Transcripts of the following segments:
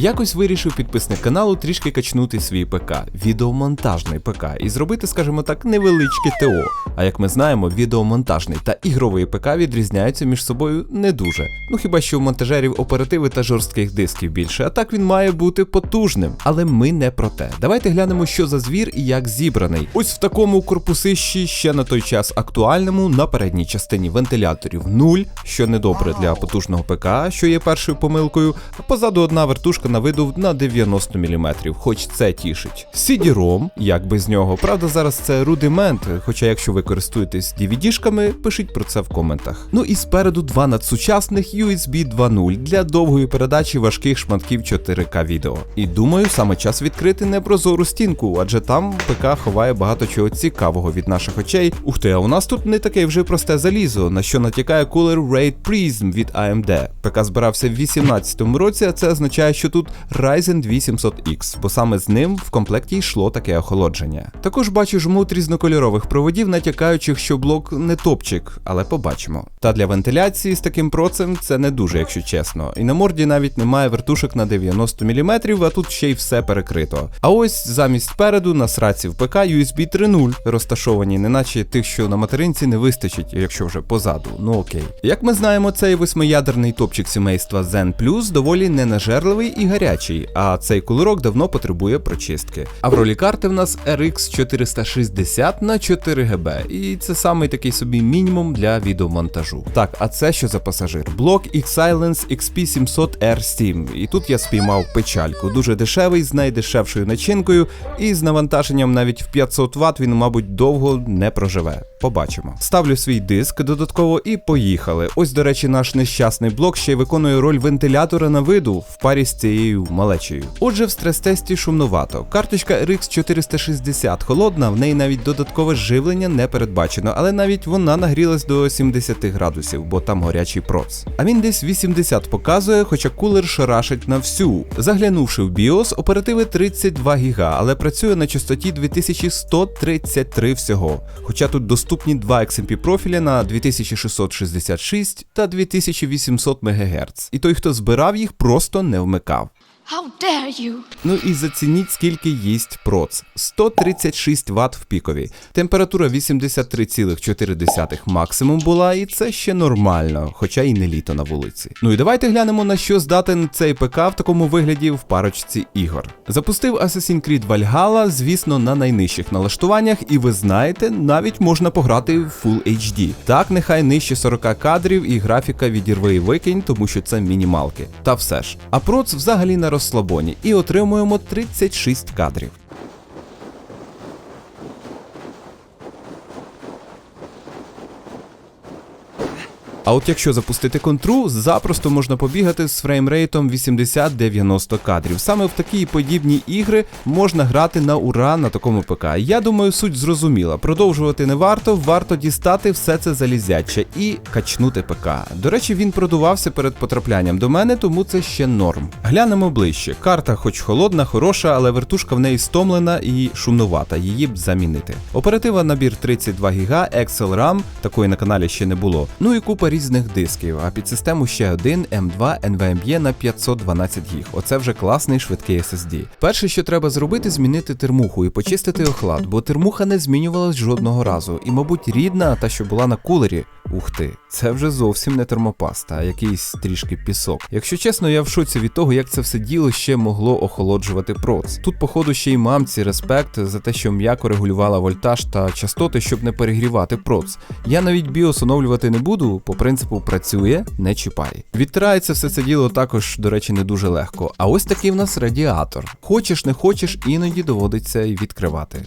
Якось вирішив підписник каналу трішки качнути свій ПК, відеомонтажний ПК, і зробити, скажімо так, невеличке ТО. А як ми знаємо, відеомонтажний та ігровий ПК відрізняються між собою не дуже. Ну хіба що у монтажерів оперативи та жорстких дисків більше, а так він має бути потужним. Але ми не про те. Давайте глянемо, що за звір і як зібраний. Ось в такому корпусищі ще на той час актуальному на передній частині вентиляторів нуль, що недобре для потужного ПК, що є першою помилкою. А позаду одна вертушка на виду на 90 мм, хоч це тішить. CD-ROM, як без нього. Правда, зараз це рудимент, хоча якщо ви користуєтесь DVD-шками, пишіть про це в коментах. Ну і спереду два надсучасних USB 2.0 для довгої передачі важких шматків 4К відео. І думаю, саме час відкрити непрозору стінку, адже там ПК ховає багато чого цікавого від наших очей. Ух ти, а у нас тут не таке вже просте залізо, на що натякає кулер Raid Prism від AMD. ПК збирався в 2018 році, а це означає, що тут Ryzen 2700X, бо саме з ним в комплекті йшло таке охолодження. Також бачу жмут різнокольорових проводів, натякаючих, що блок не топчик, але побачимо. Та для вентиляції з таким процем це не дуже, якщо чесно. І на морді навіть немає вертушок на 90 мм, а тут ще й все перекрито. А ось замість переду на сраці в ПК USB 3.0 розташовані, неначе тих, що на материнці не вистачить, якщо вже позаду. Ну окей. Як ми знаємо, цей восьмиядерний топчик сімейства Zen Plus доволі ненажерливий і гарячий, а цей кулерок давно потребує прочистки. А в ролі карти в нас RX 460 на 4 ГБ, і це самий такий собі мінімум для відеомонтажу. Так, а це що за пасажир? Блок X-Silence XP700R7. І тут я спіймав печальку. Дуже дешевий, з найдешевшою начинкою, і з навантаженням навіть в 500 Вт він, мабуть, довго не проживе. Побачимо. Ставлю свій диск додатково і поїхали. Ось, до речі, наш нещасний блок ще й виконує роль вентилятора на виду в парі з цією малечею. Отже, в стрес-тесті шумнувато. Карточка RX 460 холодна, в неї навіть додаткове живлення не передбачено, але навіть вона нагрілась до 70 градусів, бо там горячий проц. А він десь 80 показує, хоча кулер шарашить на всю. Заглянувши в BIOS, оперативи 32 ГБ, але працює на частоті 2133 всього. Хоча тут доступні два XMP профіля на 2666 та 2800 МГц. І той, хто збирав їх, просто не вмикав. How dare you? Ну і зацініть, скільки їсть проц. 136 Вт в пікові. Температура 83,4 максимум була, і це ще нормально, хоча і не літо на вулиці. Ну і давайте глянемо на що здатен цей ПК в такому вигляді в парочці ігор. Запустив Assassin's Creed Valhalla, звісно, на найнижчих налаштуваннях, і ви знаєте, навіть можна пограти в Full HD. Так, нехай нижче 40 кадрів і графіка відірви і викинь, тому що це мінімалки. Та все ж. А проц взагалі на розслабоні і отримуємо 36 кадрів. А от якщо запустити контру, запросто можна побігати з фреймрейтом 80-90 кадрів. Саме в такі подібні ігри можна грати на ура на такому ПК. Я думаю, суть зрозуміла. Продовжувати не варто, варто дістати все це залізяче і качнути ПК. До речі, він продувався перед потраплянням до мене, тому це ще норм. Глянемо ближче. Карта, хоч холодна, хороша, але вертушка в неї стомлена і шумнувата. Її б замінити. Оператива набір 32 ГБ, Excel RAM, такої на каналі ще не було. Ну і купа різних дисків, а під систему ще один M2 NVMe на 512 ГБ. Оце вже класний швидкий SSD. Перше, що треба зробити, змінити термуху і почистити охлад, бо термуха не змінювалась жодного разу. І, мабуть, рідна, та що була на кулері. Ух ти, це вже зовсім не термопаста, а якийсь трішки пісок. Якщо чесно, я в шоці від того, як це все діло ще могло охолоджувати проц. Тут, походу, ще й мамці респект за те, що м'яко регулювала вольтаж та частоти, щоб не перегрівати проц. Я навіть біос оновлювати не буду, по принципу працює, не чіпай. Відтирається все це діло також, до речі, не дуже легко. А ось такий в нас радіатор. Хочеш, не хочеш, іноді доводиться відкривати.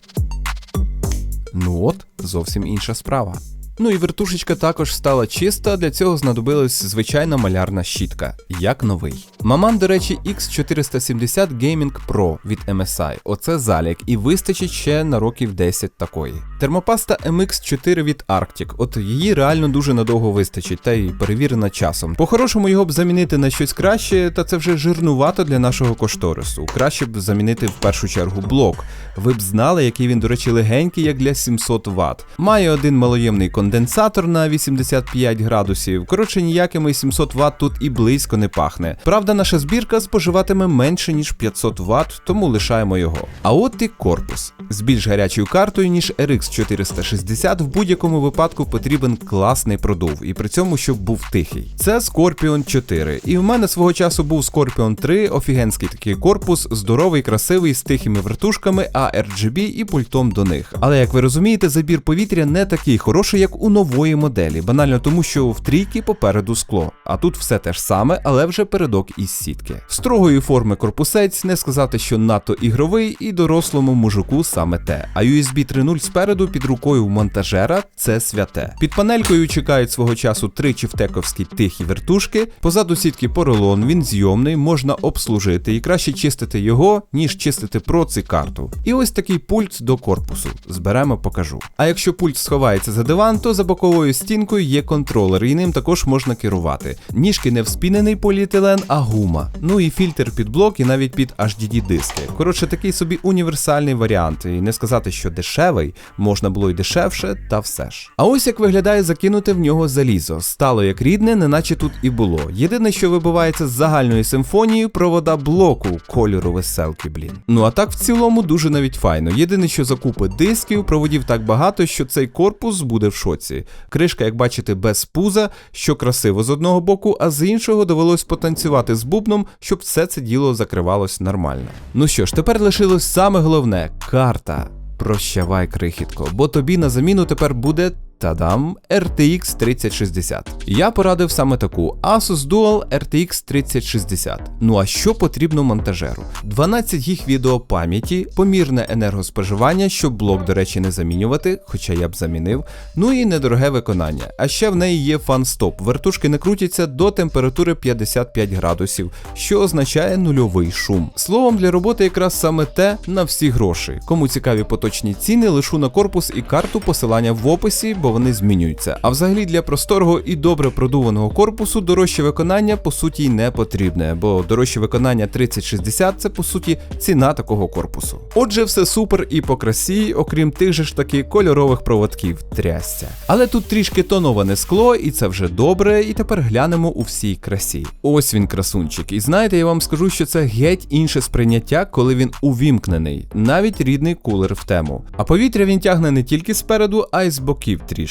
Ну от, зовсім інша справа. Ну і вертушечка також стала чиста, для цього знадобилась звичайна малярна щітка, як новий. Маман, до речі, X470 Gaming Pro від MSI. Оце залік, і вистачить ще на років 10 такої. Термопаста MX4 від Arctic, от її реально дуже надовго вистачить, та й перевірена часом. По-хорошому його б замінити на щось краще, та це вже жирнувато для нашого кошторису. Краще б замінити в першу чергу блок. Ви б знали, який він, до речі, легенький, як для 700 Вт. Має один малоємний конденсатор на 85 градусів. Коротше, ніякими 700 Вт тут і близько не пахне. Правда, наша збірка споживатиме менше ніж 500 Вт, тому лишаємо його. А от і корпус. З більш гарячою картою, ніж RX 460, в будь-якому випадку потрібен класний продув, і при цьому щоб був тихий. Це Scorpion 4. І в мене свого часу був Scorpion 3, офігенський такий корпус, здоровий, красивий, з тихими вертушками, ARGB і пультом до них. Але як ви розумієте, забір повітря не такий хороший, як у нової моделі, банально тому, що в трійки попереду скло. А тут все те ж саме, але вже передок із сітки. Строгої форми корпусець, не сказати, що надто ігровий, і дорослому мужику саме те. А USB 3.0 спереду під рукою монтажера це святе. Під панелькою чекають свого часу три чифтековські тихі вертушки. Позаду сітки поролон, він зйомний, можна обслужити і краще чистити його, ніж чистити проц і карту. І ось такий пульт до корпусу. Зберемо, покажу. А якщо пульт сховається за диван, то за боковою стінкою є контролер, і ним також можна керувати. Ніжки не вспінений поліетилен, а гума. Ну і фільтр під блок, і навіть під HDD диски. Коротше, такий собі універсальний варіант. І не сказати, що дешевий, можна було й дешевше, та все ж. А ось як виглядає закинути в нього залізо. Стало як рідне, неначе тут і було. Єдине, що вибивається з загальної симфонії, провода блоку кольору веселки, блін. Ну а так в цілому дуже навіть файно. Єдине, що закупи дисків, проводів так багато, що цей корпус буде в шоці. Кришка, як бачите, без пуза, що красиво з одного боку, а з іншого довелось потанцювати з бубном, щоб все це діло закривалось нормально. Ну що ж, тепер лишилось саме головне карта. Прощавай, крихітко, бо тобі на заміну тепер буде. Тадам, RTX 3060. Я порадив саме таку Asus Dual RTX 3060. Ну а що потрібно монтажеру? 12 гіг відеопам'яті, помірне енергоспоживання, щоб блок, до речі, не замінювати, хоча я б замінив. Ну і недороге виконання. А ще в неї є фан-стоп. Вертушки не крутяться до температури 55 градусів, що означає нульовий шум. Словом, для роботи якраз саме те на всі гроші. Кому цікаві поточні ціни, лишу на корпус і карту посилання в описі, бо вони змінюються. А взагалі для просторого і добре продуваного корпусу дорожче виконання по суті й не потрібне, бо дорожче виконання 3060 це по суті ціна такого корпусу. Отже, все супер і по красі, окрім тих же ж таки кольорових проводків трясця. Але тут трішки тоноване скло, і це вже добре. І тепер глянемо у всій красі. Ось він красунчик. І знаєте, я вам скажу, що це геть інше сприйняття, коли він увімкнений, навіть рідний кулер в тему. А повітря він тягне не тільки спереду, а й з боків трішки.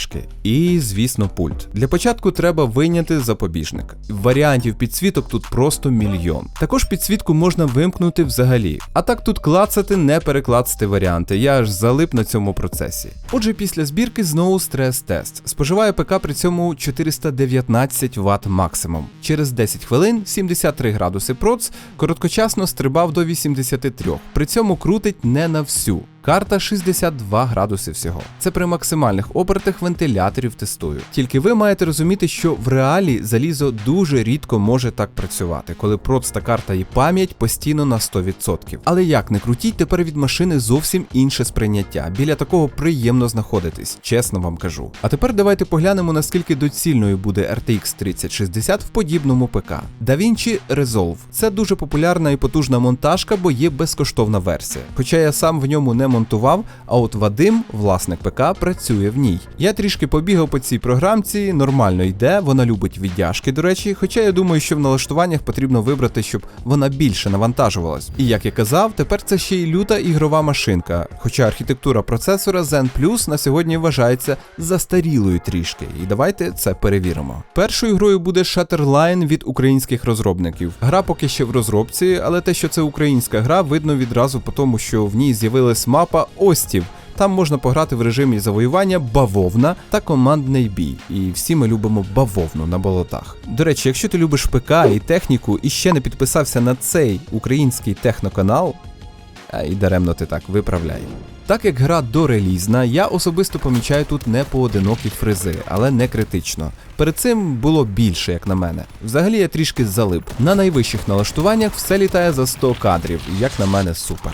І, звісно, пульт. Для початку треба вийняти запобіжник. Варіантів підсвіток тут просто мільйон. Також підсвітку можна вимкнути взагалі. А так тут клацати, не переклацати варіанти. Я аж залип на цьому процесі. Отже, після збірки знову стрес-тест. Споживає ПК при цьому 419 Вт максимум. Через 10 хвилин 73 градуси проц, короткочасно стрибав до 83. При цьому крутить не на всю. Карта 62 градуси всього. Це при максимальних обертах вентиляторів тестую. Тільки ви маєте розуміти, що в реалі залізо дуже рідко може так працювати, коли проста карта і пам'ять постійно на 100%. Але як не крутіть, тепер від машини зовсім інше сприйняття. Біля такого приємно знаходитись, чесно вам кажу. А тепер давайте поглянемо, наскільки доцільною буде RTX 3060 в подібному ПК. DaVinci Resolve це дуже популярна і потужна монтажка, бо є безкоштовна версія. Хоча я сам в ньому не монтував, а от Вадим, власник ПК, працює в ній. Я трішки побігав по цій програмці, нормально йде, вона любить віддяжки, до речі, хоча я думаю, що в налаштуваннях потрібно вибрати, щоб вона більше навантажувалась. І як я казав, тепер це ще й люта ігрова машинка, хоча архітектура процесора Zen Plus на сьогодні вважається застарілою трішки. І давайте це перевіримо. Першою грою буде Shutterline від українських розробників. Гра поки ще в розробці, але те, що це українська гра, видно відразу по тому, що в ній з'явилась мапа Остів. Там можна пограти в режимі завоювання бавовна та командний бій. І всі ми любимо бавовну на болотах. До речі, якщо ти любиш ПК і техніку і ще не підписався на цей український техноканал, а і даремно ти так виправляй. Так як гра дорелізна, я особисто помічаю тут не поодинокі фризи, але не критично. Перед цим було більше, як на мене. Взагалі я трішки залип. На найвищих налаштуваннях все літає за 100 кадрів, як на мене, супер.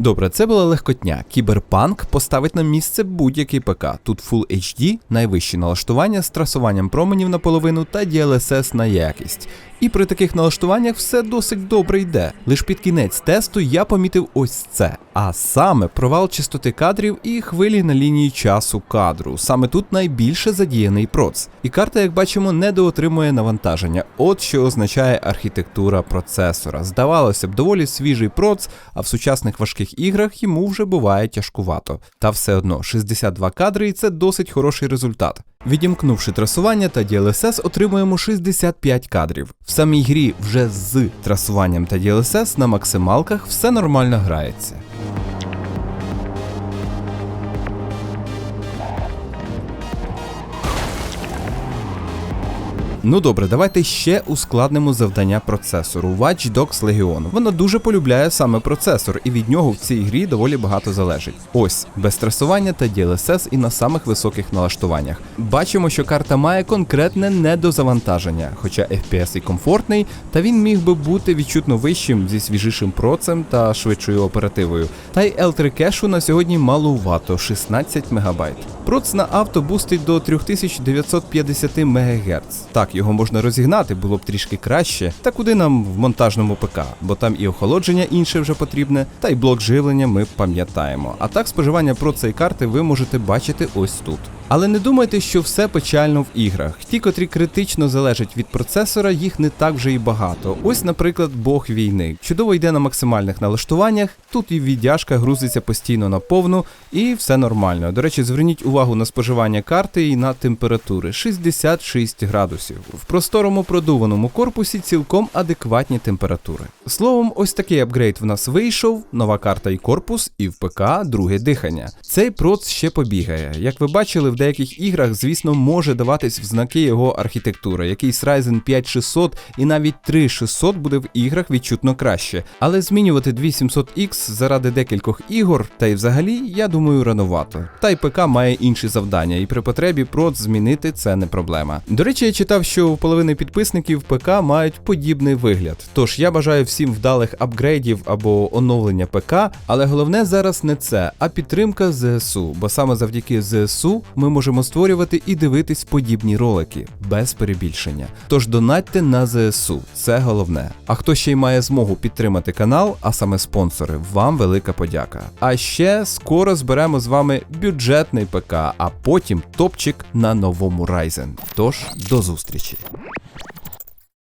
Добре, це була легкотня. Кіберпанк поставить на місце будь-який ПК. Тут Full HD, найвищі налаштування з трасуванням променів наполовину та DLSS на якість. І при таких налаштуваннях все досить добре йде. Лиш під кінець тесту я помітив ось це. А саме провал частоти кадрів і хвилі на лінії часу кадру. Саме тут найбільше задіяний проц. І карта, як бачимо, недоотримує навантаження. От що означає архітектура процесора. Здавалося б, доволі свіжий проц, а в сучасних важких іграх йому вже буває тяжкувато. Та все одно 62 кадри і це досить хороший результат. Відімкнувши трасування та DLSS, отримуємо 65 кадрів. В самій грі вже з трасуванням та DLSS на максималках все нормально грається. Ну добре, давайте ще ускладнимо завдання процесору Watch Dogs Legion. Вона дуже полюбляє саме процесор, і від нього в цій грі доволі багато залежить. Ось, без стресування та DLSS і на самих високих налаштуваннях. Бачимо, що карта має конкретне недозавантаження, хоча FPS і комфортний, та він міг би бути відчутно вищим зі свіжішим процем та швидшою оперативою. Та й L3 кешу на сьогодні малувато 16 МБ. Проц на авто бустить до 3950 МГц. Так, його можна розігнати, було б трішки краще. Та куди нам в монтажному ПК, бо там і охолодження інше вже потрібне, та й блок живлення ми пам'ятаємо. А так споживання про цієї карти ви можете бачити ось тут. Але не думайте, що все печально в іграх. Ті, котрі критично залежать від процесора, їх не так вже і багато. Ось, наприклад, Бог війни. Чудово йде на максимальних налаштуваннях. Тут і віддяжка грузиться постійно на повну, і все нормально. До речі, зверніть увагу на споживання карти і на температури 66 градусів. В просторому продуваному корпусі цілком адекватні температури. Словом, ось такий апгрейд в нас вийшов, нова карта і корпус, і в ПК друге дихання. Цей проц ще побігає. Як ви бачили, в деяких іграх, звісно, може даватись в знаки його архітектури. Якийсь Ryzen 5600 і навіть 3600 буде в іграх відчутно краще. Але змінювати 2700X заради декількох ігор, та й взагалі, я думаю, рановато. Та й ПК має інші завдання, і при потребі проц змінити це не проблема. До речі, я читав, що у половини підписників ПК мають подібний вигляд. Тож я бажаю всім вдалих апгрейдів або оновлення ПК, але головне зараз не це, а підтримка ЗСУ, бо саме завдяки ЗСУ ми можемо створювати і дивитись подібні ролики без перебільшення. Тож донатьте на ЗСУ, це головне. А хто ще й має змогу підтримати канал, а саме спонсори, вам велика подяка. А ще скоро зберемо з вами бюджетний ПК, а потім топчик на новому Ryzen. Тож до зустрічі.